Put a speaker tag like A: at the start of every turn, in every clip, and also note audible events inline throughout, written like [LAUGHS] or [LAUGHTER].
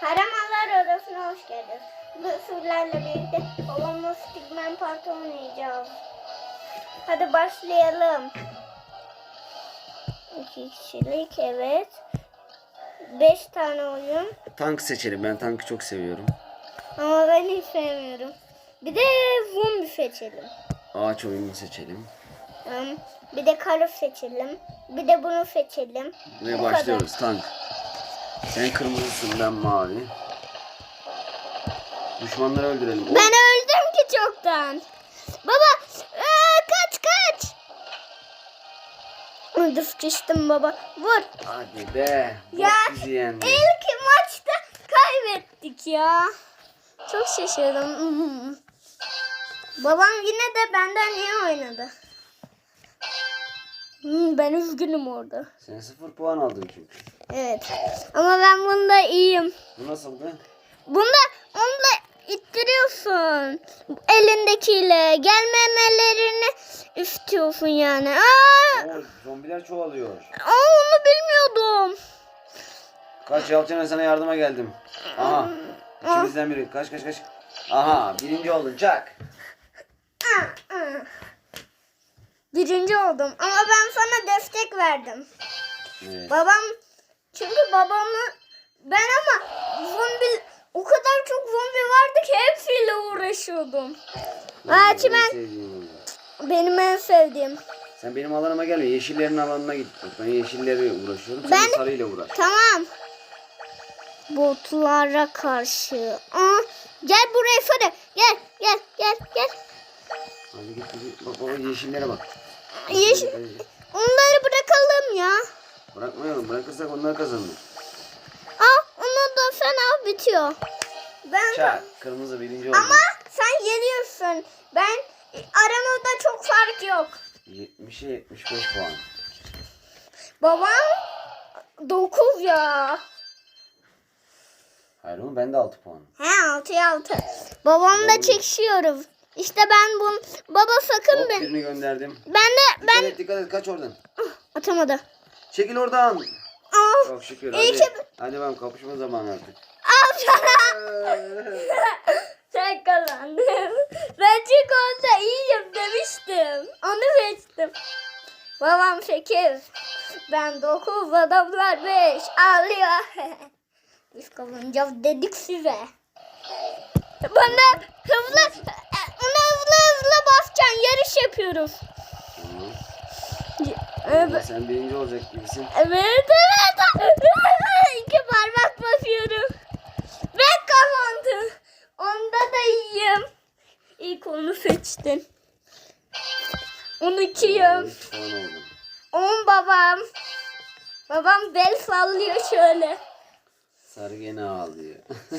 A: Kahramanlar Odası'na hoş geldiniz. Bu surlarla birlikte babamla Stigman Parti oynayacağız. Hadi başlayalım. İki kişilik evet. Beş tane oyun.
B: Tank seçelim. Ben tankı çok seviyorum.
A: Ama ben hiç sevmiyorum. Bir de zombi seçelim.
B: Ağaç oyununu seçelim.
A: Bir de karı seçelim. Bir de bunu seçelim.
B: Ve
A: Bu
B: başlıyoruz. Tank. Sen kırmızısın ben mavi. Düşmanları öldürelim.
A: Ben öldüm ki çoktan. Baba aa, kaç kaç. Öldür sıçtım baba. Vur.
B: Hadi be.
A: Ya. İlk maçta kaybettik ya. Çok şaşırdım. Babam yine de benden iyi oynadı. Hmm, Ben üzgünüm orada.
B: Sen sıfır puan aldın çünkü.
A: Evet. Ama ben bunda iyiyim.
B: Bu nasıldı?
A: Bunda onunla ittiriyorsun. Elindekiyle gelmemelerini istiyorsun yani. Aa,
B: Oo, zombiler çoğalıyor.
A: aa, onu bilmiyordum.
B: Kaç Yalçın'a sana yardıma geldim. Aha. İkimizden biri. Kaç kaç kaç. Aha birinci oldun
A: aa. Birinci oldum ama ben sana destek verdim.
B: Evet.
A: Babam babamı ben ama zombi o kadar çok zombi vardı ki hepsiyle uğraşıyordum. Aa,
B: En
A: çimen
B: oyun.
A: benim en sevdiğim.
B: Sen benim alanıma gelme. Yeşillerin alanına git. Bak ben yeşilleri uğraşıyorum. Sen
A: Ben-
B: sarıyla uğraş.
A: Tamam. Botlara karşı. Aa, gel buraya Fare. Gel gel gel gel.
B: Hadi git git. Bak baba yeşillere bak.
A: Yeşil. Onları bırakalım ya.
B: Bırakmayalım. Bırakırsak onlar kazanır.
A: Aa, onu da sen al bitiyor. Ben
B: Çak. Kırmızı birinci oldu.
A: ama sen yeniyorsun. Ben aramızda çok fark yok.
B: 70'e 75 puan.
A: Babam 9 ya.
B: Hayır oğlum ben de 6 puan.
A: He 6'ya 6. Babamla çekişiyoruz. İşte ben bu baba sakın
B: Hop
A: ben.
B: birini gönderdim.
A: Ben de
B: Dikkat
A: ben
B: et dikkat et kaç oradan.
A: atamadı.
B: Çekil oradan.
A: Aa,
B: Çok şükür
A: İyi
B: hadi.
A: ki-
B: Hadi ben kapışma zamanı artık.
A: al sana. Sen kazandın. Ben çünkü onda iyiyim demiştim. Onu seçtim. Babam 8. Ben 9. Adamlar 5. Ağlıyor. [LAUGHS] Biz kazanacağız dedik size. Bana hızlı ona hızlı hızlı basacaksın. Yarış yapıyoruz.
B: Tamam.
A: Evet.
B: Sen birinci olacak gibisin.
A: Evet evet. [LAUGHS] İki parmak basıyorum. Ben kazandım. Onda da iyiyim. İlk onu seçtin. 12'yim.
B: 13 puan oldum.
A: 10 babam. Babam bel sallıyor şöyle.
B: Sarı gene ağlıyor. [LAUGHS]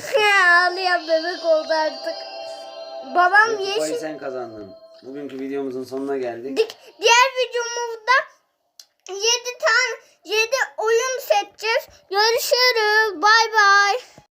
A: Ağlıyor bebek oldu artık. Babam
B: Ve
A: yeşil.
B: sen kazandın. Bugünkü videomuzun sonuna geldik.
A: Dik, diğer videomuzda